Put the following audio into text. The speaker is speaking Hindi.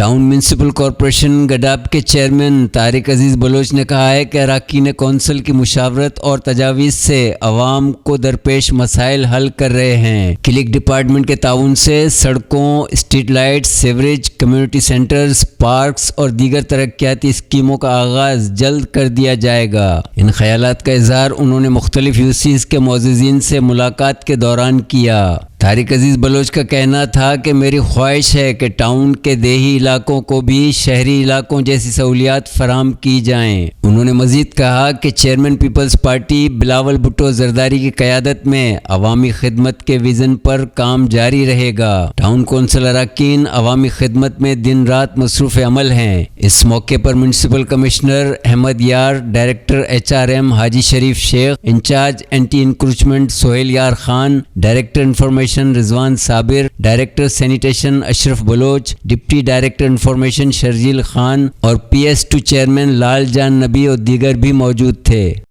टाउन म्यूनसिपल कॉरपोरेशन गडाब के चेयरमैन तारिक अज़ीज़ बलोच ने कहा है कि अरकान कौंसिल की मुशावरत और तजावीज़ से आवाम को दरपेश मसाइल हल कर रहे हैं। क्लिक डिपार्टमेंट के ताउन से सड़कों street light sewerage community centres parks और दीगर तरक्याती स्कीमों का आगाज़ जल्द कर दिया जाएगा। इन ख्याल का इजहार उन्होंने मुख्तलिफ़ यूसीज के मोजीन से मुलाकात के दौरान किया। तारिक अज़ीज़ बलोच का कहना था कि मेरी ख्वाहिश है कि टाउन के देही इलाकों को भी शहरी इलाकों जैसी सहूलियात फराम की जाएँ। उन्होंने मजीद कहा कि chairman peoples party Bilawal Bhutto Zardari की क्यादत में अवामी खिदमत के विजन पर काम जारी रहेगा। टाउन कौंसिल अरकान अवामी खिदमत में दिन रात मसरूफ़ अमल हैं। इस मौके पर municipal commissioner Ahmed Yar, director H R M Haji Sharif Sheikh, incharge anti encroachment Sohail Yar Khan, director information Rizwan Sabir director sanitation Ashraf Baloch deputy director information Sharjeel Khan और P S to chairman Lal Jan Nabi और दीगर भी मौजूद थे।